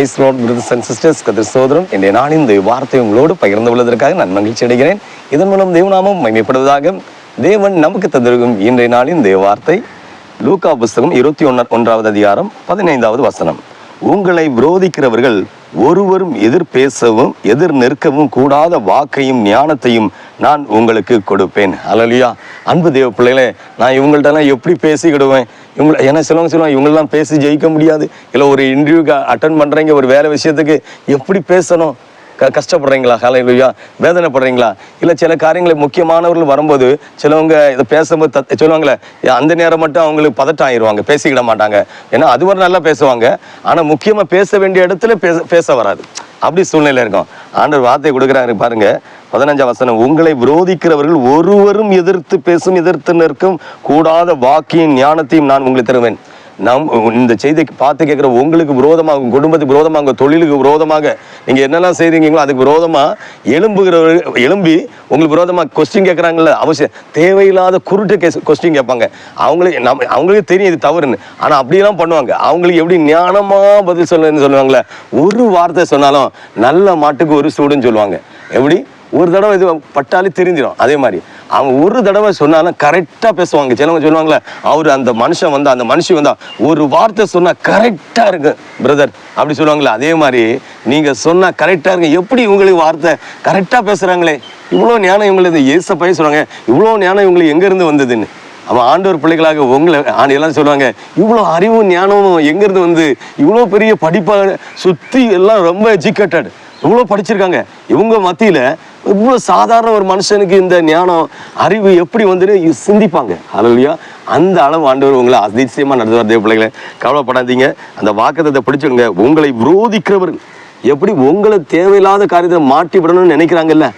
Praise lord brothers and sisters கதிர் சோதரம் இன்றைய நாளின் இந்த வார்த்தை உங்களோடு பகிர்ந்து கொள்வதற்காக நான் மகிழ்ச்சி அடைகிறேன். இதன் மூலம் தேவநாமம் மைமைப்படுவதாக தேவன் நமக்கு தந்திருக்கும் இன்றைய நாளின் இந்த வார்த்தை லூகா புஸ்தகம் இருபத்தி ஒன்று ஒன்றாவது அதிகாரம் பதினைந்தாவது வசனம். உங்களை விரோதிக்கிறவர்கள் ஒருவரும் எதிர் பேசவும் எதிர் நிற்கவும் கூடாத வாக்கையும் ஞானத்தையும் நான் உங்களுக்கு கொடுப்பேன். அலலியா அன்பு தேவ பிள்ளைகளே நான் இவங்கள்ட்டலாம் எப்படி பேசிக்கிடுவேன்? இவங்களை ஏன்னா சிலவங்க சொல்லுவாங்க இவங்களெல்லாம் பேசி ஜெயிக்க முடியாது. இல்லை ஒரு இன்டர்வியூக்கு அட்டன் பண்ணுறீங்க ஒரு வேலை விஷயத்துக்கு எப்படி பேசணும்? கஷ்டப்படுறீங்களா? ஹலையா வேதனைப்படுறீங்களா? இல்லை சில காரியங்களை முக்கியமானவர்கள் வரும்போது சிலவங்க இதை பேசும்போது தத் சொல்லுவாங்களே அந்த நேரம் மட்டும் அவங்களுக்கு பதட்டம் ஆயிடுவாங்க பேசிக்கிட மாட்டாங்க. ஏன்னா அது வரை நல்லா பேசுவாங்க. ஆனால் முக்கியமாக பேச வேண்டிய இடத்துல பேச பேச வராது. அப்படி சூழ்நிலை இருக்கும். ஆண்டர் வார்த்தை கொடுக்குறாரு பாருங்க பதினஞ்சாம் வசனம் உங்களை விரோதிக்கிறவர்கள் ஒருவரும் எதிர்த்து பேசும் எதிர்த்து நிற்கும் கூடாத வாக்கியின் ஞானத்தையும் நான் உங்களுக்கு தருவேன். நாம் இந்த செய்தியை பார்த்து கேட்குற உங்களுக்கு விரோதமாக குடும்பத்துக்கு விரோதமாக தொழிலுக்கு விரோதமாக நீங்கள் என்னெல்லாம் செய்கிறீங்களோ அதுக்கு விரோதமாக எலும்புகிற எழும்பி உங்களுக்கு விரோதமாக கொஸ்டின் கேட்குறாங்கல்ல அவசியம் தேவையில்லாத குருட்டு கேஸ் கொஸ்டின் கேட்பாங்க. அவங்களுக்கு நம்ம அவங்களுக்கு தெரியும் இது தவறுன்னு. ஆனால் அப்படியெல்லாம் பண்ணுவாங்க. அவங்களுக்கு எப்படி ஞானமாக பதில் சொல்லணும்னு சொல்லுவாங்களே ஒரு வார்த்தை சொன்னாலும் நல்ல மாட்டுக்கு ஒரு சூடுன்னு சொல்லுவாங்க. எப்படி? ஒரு தடவை இது பட்டாலே தெரிஞ்சிடும் அதே மாதிரி. அவங்க ஒரு தடவை சொன்னாலும் கரெக்டாக பேசுவாங்க. சிலவங்க சொல்லுவாங்களே அவர் அந்த மனுஷன் வந்தால் அந்த மனுஷன் வந்தா ஒரு வார்த்தை சொன்னால் கரெக்டாக இருக்கு பிரதர் அப்படி சொல்லுவாங்களே அதே மாதிரி நீங்கள் சொன்னால் கரெக்டாக இருக்கு. எப்படி இவங்களுக்கு வார்த்தை கரெக்டாக பேசுகிறாங்களே இவ்வளோ ஞானம் இவங்களுக்கு ஏச பையன் இவ்வளோ ஞானம் இவங்களுக்கு எங்கேருந்து வந்ததுன்னு? அவன் ஆண்டவர் பிள்ளைகளாக உங்களை ஆண்டியெல்லாம் எல்லாம் சொல்லுவாங்க இவ்வளோ அறிவும் ஞானமும் எங்கேருந்து வந்து இவ்வளோ பெரிய படிப்பாக சுற்றி எல்லாம் ரொம்ப எஜுகேட்டட் இவ்வளோ படிச்சிருக்காங்க. இவங்க மத்தியில் இவ்வளோ சாதாரண ஒரு மனுஷனுக்கு இந்த ஞானம் அறிவு எப்படி வந்துட்டு சிந்திப்பாங்க. அலலியா அந்த அளவு ஆண்டவர் உங்களை அதிசயமாக நடத்துவார் தேவ பிள்ளைகளை. கவலைப்படாதீங்க. அந்த வாக்கத்தை பிடிச்சவங்க உங்களை விரோதிக்கிறவர்கள் எப்படி உங்களை தேவையில்லாத காரியத்தை மாட்டி விடணும்னு நினைக்கிறாங்கல்ல?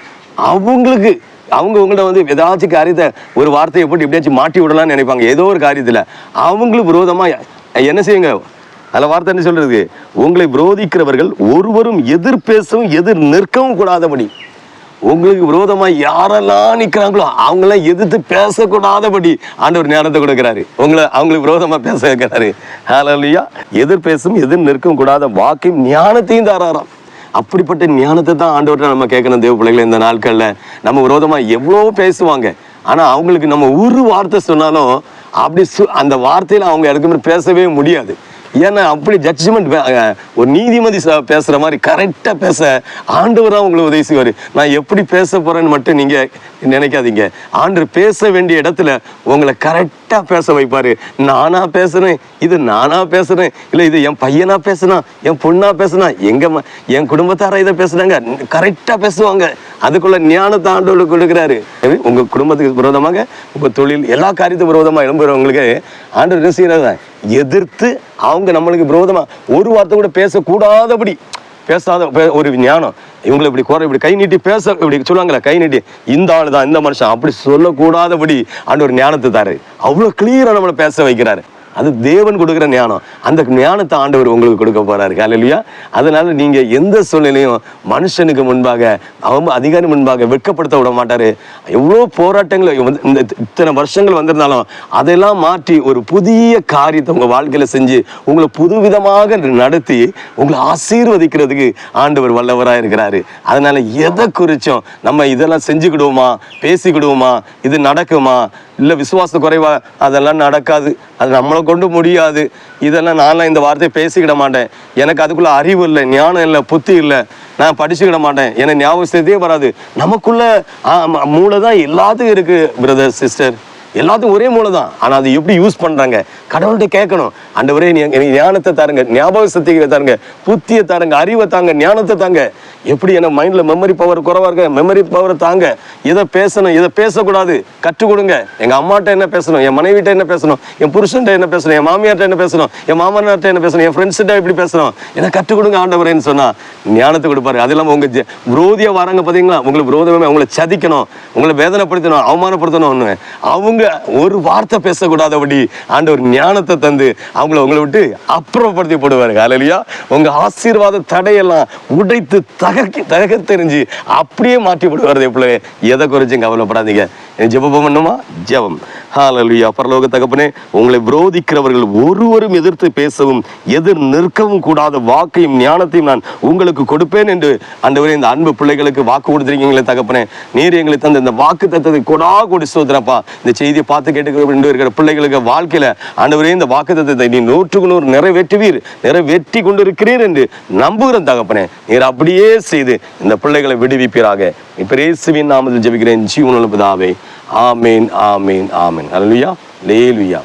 அவங்களுக்கு அவங்க உங்கள்ட்ட வந்து ஏதாச்சும் காரியத்தை ஒரு வார்த்தையை போட்டு எப்படியாச்சும் மாட்டி விடலாம்னு நினைப்பாங்க. ஏதோ ஒரு காரியத்தில். அவங்களுக்கு விரோதமாக என்ன செய்யுங்க? அதில் வார்த்தை என்ன சொல்கிறது உங்களை விரோதிக்கிறவர்கள் ஒருவரும் எதிர் பேசவும் எதிர் நிற்கவும் கூடாதபடி. உங்களுக்கு விரோதமா யாரெல்லாம் நிக்கிறாங்களோ அவங்களாம் எதிர்த்து பேசக்கூடாதபடி ஆண்டவர் ஞானத்தை கொடுக்குறாரு. உங்களை அவங்களுக்கு விரோதமா பேச வைக்கிறாரு. ஹalleluya எதிர் பேசும் எதிர் நிற்கும் கூடாத வாக்கையும் ஞானத்தையும் தாராராம். அப்படிப்பட்ட ஞானத்தை தான் ஆண்டவர்கிட்ட நம்ம கேட்கணும் தேவ பிள்ளைகளை இந்த நாட்களில். நம்ம விரோதமாக எவ்வளோ பேசுவாங்க. ஆனால் அவங்களுக்கு நம்ம ஒரு வார்த்தை சொன்னாலும் அப்படி சு- அந்த வார்த்தையில் அவங்க இடத்துக்கு பேசவே முடியாது. ஏன்னா அப்படி ஜட்ஜ்மெண்ட் ஒரு நீதிமதி பேசுகிற மாதிரி கரெக்டாக பேச ஆண்டவராக உங்களை உதவி செய்வார். நான் எப்படி பேச போகிறேன்னு மட்டும் நீங்கள் நினைக்காதீங்க. ஆண்டு பேச வேண்டிய இடத்துல உங்களை கரெக்ட் கரெக்டாக பேச வைப்பார். நானா பேசுகிறேன் இது நானாக பேசுகிறேன் இல்லை இது என் பையனா பேசுனா என் பொண்ணாக பேசுனா எங்கள் என் குடும்பத்தாரா இதை பேசுனாங்க. கரெக்டாக பேசுவாங்க. அதுக்குள்ள ஞானத்தை ஆண்டவர் கொடுக்குறாரு. உங்கள் குடும்பத்துக்கு விரோதமாக உங்கள் தொழில் எல்லா காரியத்துக்கு விரோதமாக எழும்புறவங்களுக்கு ஆண்டவர் என்ன செய்யறதா எதிர்த்து அவங்க நம்மளுக்கு விரோதமாக ஒரு வார்த்தை கூட பேசக்கூடாதபடி பேசாத பே- ஒரு ஞானம். இவங்களை இப்படி குறை இப்படி கை நீட்டி பேச இப்படி சொல்லுவாங்களே கை நீட்டி. இந்த ஆளு தான் இந்த மனுஷன். அப்படி சொல்லக்கூடாதபடி ஆண்டவர் ஞானத்தை தாரு அவ்வளோ கிளியராக நம்மளை பேச வைக்கிறாரு. அது தேவன் கொடுக்குற ஞானம். அந்த ஞானத்தை ஆண்டவர் உங்களுக்கு கொடுக்க போறாரு. இல்லையா அதனால் நீங்கள் எந்த சூழ்நிலையும் மனுஷனுக்கு முன்பாக அவன் அதிகாரி முன்பாக வெட்கப்படுத்த விட மாட்டார். எவ்வளோ போராட்டங்கள் வந்து இந்த இத்தனை வருஷங்கள் வந்திருந்தாலும் அதெல்லாம் மாற்றி ஒரு புதிய காரியத்தை உங்கள் வாழ்க்கையில் செஞ்சு உங்களை புதுவிதமாக நடத்தி உங்களை ஆசீர்வதிக்கிறதுக்கு ஆண்டவர் வல்லவராக இருக்கிறாரு. அதனால் எதை குறித்தும் நம்ம இதெல்லாம் செஞ்சுக்கிடுவோமா பேசிக்கிடுவோமா இது நடக்குமா இல்லை விசுவாச குறைவா அதெல்லாம் நடக்காது. அது நம்மளை கொண்டு முடியாது. இதெல்லாம் நான்லாம் இந்த வார்த்தையை பேசிக்கிட மாட்டேன். எனக்கு அதுக்குள்ள அறிவு இல்லை ஞானம் இல்லை புத்தி இல்லை. நான் படிச்சுக்கிட மாட்டேன். எனக்கு ஞாபகத்தையே வராது. நமக்குள்ள மூளை தான் எல்லாத்துக்கும் இருக்கு பிரதர் சிஸ்டர் எல்லாத்துக்கும் ஒரே மூளை தான் ஆனால் அது எப்படி யூஸ் பண்ணுறாங்க கடவுள்கிட்ட கேட்கணும். அந்த ஒரே எனக்கு ஞானத்தை தாருங்க. ஞாபக சக்தியை தாருங்க. புத்தியை தாருங்க. அறிவை தாங்க. ஞானத்தை தாங்க. எப்படி என்ன மைண்டில் மெமரி பவர் குறவாக இருக்க? மெமரி பவர் தாங்க. எதை பேசணும் எதை பேசக்கூடாது கற்றுக் கொடுங்க. எங்கள் அம்மாட்ட என்ன பேசணும் என் மனைவிட்ட என்ன பேசணும் என் புருஷன்ட்ட என்ன பேசணும் என் மாமியார்ட்ட என்ன பேசணும் என் மாமனார்ட்ட என்ன பேசணும் என் ஃப்ரெண்ட்ஸ்கிட்ட எப்படி பேசணும் என்ன கற்றுக் கொடுங்க ஆண்டவரேன்னு சொன்னால் ஞானத்தை கொடுப்பாரு. அது இல்லாமல் உங்கள் ஜெ- வராங்க பார்த்தீங்களா உங்களை விரோதமே உங்களை சதிக்கணும் உங்களை வேதனைப்படுத்தணும் அவமானப்படுத்தணும்னு. அவங்க ஒரு வார்த்தை பேசக்கூடாதபடி ஆண்டவர் ஞானத்தை தந்து அவங்கள உங்களை விட்டு அப்புறப்படுத்தி போடுவாரு அலையா உங்கள் ஆசீர்வாத தடையெல்லாம் உடைத்து த தகக்க தெரிஞ்சு அப்படியே மாற்றி போடுவார் பிள்ளை எதை குறிச்சும் கவலைப்படாதீங்க. ஜெபம் பண்ணுமா? ஜெபம். ஹalleluya பரலோக தகப்பனே உங்களை விரோதிக்கிறவர்கள் ஒருவரும் எதிர்த்து பேசவும் எதிர் நிற்கவும் கூடாத வாக்கையும் ஞானத்தையும் நான் உங்களுக்கு கொடுப்பேன் என்று ஆண்டவரே இந்த அன்பு பிள்ளைகளுக்கு வாக்கு கொடுத்துருக்கீங்களே தகப்பனே. நீர் எங்களுக்கு தந்த இந்த வாக்கு தத்தத்தை கொடா கொடி சோதனப்பா. இந்த செய்தியை பார்த்து கேட்டுக்கிறேன் இருக்கிற பிள்ளைகளுக்கு வாழ்க்கையில ஆண்டவரே இந்த வாக்கு தத்தத்தை நீ நூற்றுக்கு நூறு நிறைவேற்றுவீர் நிறைவேற்றி கொண்டிருக்கிறீர் என்று நம்புகிறேன் தகப்பனே. நீர் அப்படியே செய்து இந்த பிள்ளைகளை விடுவிப்பீராக. இப்ப இயேசுவின் நாமத்தில் ஜெபிக்கிறேன். ஜீவனுள்ள பிதாவே ஆமீன் ஆமீன் ஆமீன். அல்லேலூயா லேலுயா